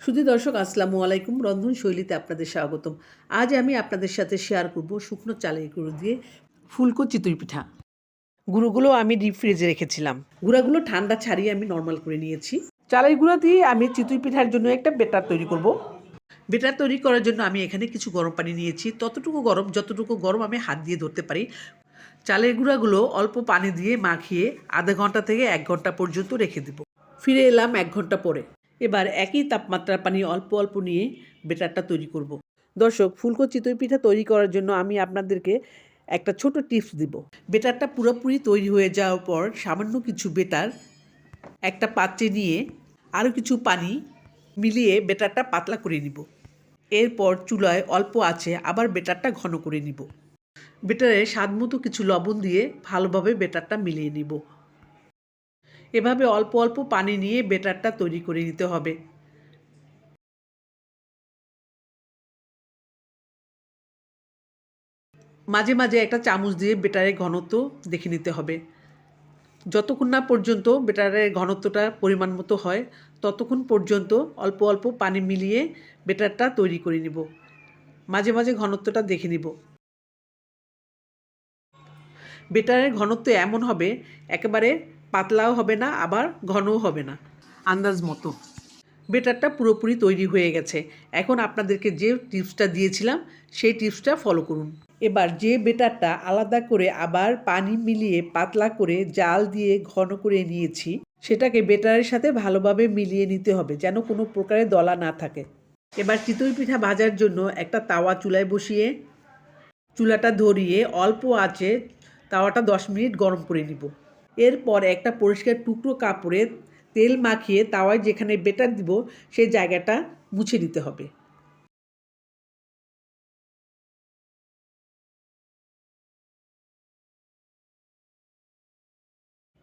শুধু দর্শক, আসসালামু আলাইকুম। রন্ধন শৈলীতে আপনাদের স্বাগতম। আজ আমি আপনাদের সাথে শেয়ার করব শুকনো চালের গুঁড়ো দিয়ে ফুলকো চিতই পিঠা। গুঁড়োগুলো আমি ডিপ ফ্রিজে রেখেছিলাম। গুঁড়াগুলো ঠান্ডা ছাড়িয়ে আমি নর্মাল করে নিয়েছি। চালের গুঁড়া দিয়ে আমি চিতই পিঠার জন্য একটা বেটার তৈরি করব। বেটার তৈরি করার জন্য আমি এখানে কিছু গরম পানি নিয়েছি। ততটুকু গরম, যতটুকু গরম আমি হাত দিয়ে ধরতে পারি। চালের গুঁড়াগুলো অল্প পানি দিয়ে মাখিয়ে আধা ঘণ্টা থেকে এক ঘণ্টা পর্যন্ত রেখে দেব। ফিরে এলাম এক ঘণ্টা পরে। এবার একই তাপমাত্রার পানি অল্প অল্প নিয়ে বেটারটা তৈরি করব। দর্শক ফুলকো চিতই পিঠা তৈরি করার জন্য আমি আপনাদেরকে একটা ছোট টিপস দিব। বেটারটা পুরোপুরি তৈরি হয়ে যাওয়ার পর সামান্য কিছু বেটার একটা পাত্রে নিয়ে আরও কিছু পানি মিলিয়ে বেটারটা পাতলা করে নিব। এরপর চুলায় অল্প আছে আবার বেটারটা ঘন করে নিব। বেটারে স্বাদ মতো কিছু লবণ দিয়ে ভালোভাবে বেটারটা মিলিয়ে নিব। এভাবে অল্প অল্প পানি নিয়ে বেটারটা তৈরি করে নিতে হবে। মাঝে মাঝে একটা চামচ দিয়ে বেটারের ঘনত্ব দেখে নিতে হবে। যতক্ষণ না পর্যন্ত বেটারের ঘনত্বটা পরিমাণ মতো হয়, ততক্ষণ পর্যন্ত অল্প অল্প পানি মিলিয়ে বেটারটা তৈরি করে নিব। মাঝে মাঝে ঘনত্বটা দেখে নিব। বেটারের ঘনত্ব এমন হবে, একেবারে পাতলাও হবে না আবার ঘনও হবে না। আন্দাজ মতো। বেটারটা পুরোপুরি তৈরি হয়ে গেছে। এখন আপনাদেরকে যে টিপসটা দিয়েছিলাম সেই টিপসটা ফলো করুন। এবার যে বেটারটা আলাদা করে আবার পানি মিলিয়ে পাতলা করে জাল দিয়ে ঘন করে নিয়েছি সেটাকে বেটারের সাথে ভালোভাবে মিলিয়ে নিতে হবে যেন কোনো প্রকারের দলা না থাকে। এবার চিতই পিঠা ভাজার জন্য একটা তাওয়া চুলায় বসিয়ে চুলাটা ধরিয়ে অল্প আঁচে তাওয়াটা দশ মিনিট গরম করে নিব। এরপর একটা পরিষ্কার টুকরো কাপড়ে তেল মাখিয়ে তাওয়ায় যেখানে বেটার দিব, সেই জায়গাটা মুছে দিতে হবে।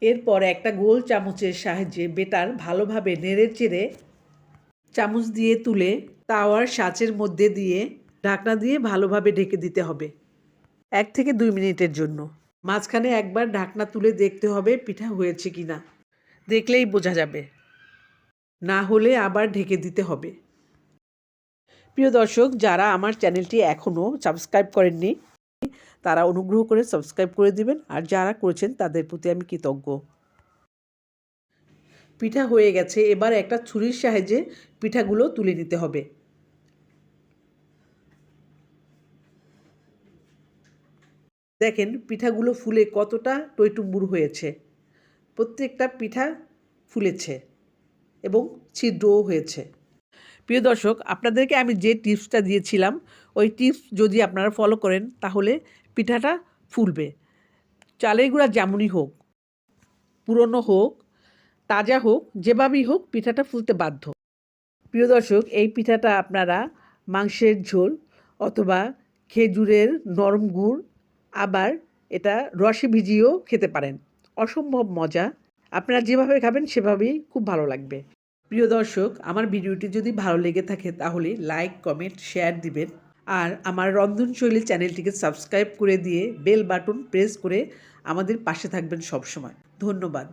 এরপর একটা গোল চামচের সাহায্যে বেটার ভালোভাবে নেড়ে চেড়ে চামচ দিয়ে তুলে তাওয়ার সাঁচের মধ্যে দিয়ে ঢাকনা দিয়ে ভালোভাবে ঢেকে দিতে হবে, এক থেকে দুই মিনিটের জন্য। মাঝখানে একবার ঢাকনা তুলে দেখতে হবে পিঠা হয়েছে কি না দেখলেই বোঝা যাবে। না হলে আবার ঢেকে দিতে হবে। প্রিয় দর্শক যারা আমার চ্যানেলটি এখনও সাবস্ক্রাইব করেননি তারা অনুগ্রহ করে সাবস্ক্রাইব করে দিবেন আর যারা করেছেন তাদের প্রতি আমি কৃতজ্ঞ। পিঠা হয়ে গেছে এবার একটা ছুরির সাহায্যে পিঠাগুলো তুলে নিতে হবে। দেখেন পিঠাগুলো ফুলে কতটা টইটুম্বুর হয়েছে। প্রত্যেকটা পিঠা ফুলেছে এবং ছিদ্রও হয়েছে। প্রিয় দর্শক, আপনাদেরকে আমি যে টিপসটা দিয়েছিলাম, ওই টিপস যদি আপনারা ফলো করেন, তাহলে পিঠাটা ফুলবে। চালের গুঁড়া যেমনই হোক, পুরনো হোক, তাজা হোক, যেভাবেই হোক, পিঠাটা ফুলতে বাধ্য। প্রিয় দর্শক, এই পিঠাটা আপনারা মাংসের ঝোল অথবা খেজুরের নরম গুড় আবার এটা রসে ভিজিয়েও খেতে পারেন। অসম্ভব মজা। আপনারা যেভাবে খাবেন, সেভাবেই খুব ভালো লাগবে। প্রিয় দর্শক, আমার ভিডিওটি যদি ভালো লেগে থাকে, তাহলে লাইক, কমেন্ট, শেয়ার দিবেন। আর আমার রন্ধনশৈলী চ্যানেলটিকে সাবস্ক্রাইব করে দিয়ে বেল বাটন প্রেস করে আমাদের পাশে থাকবেন সবসময়। ধন্যবাদ।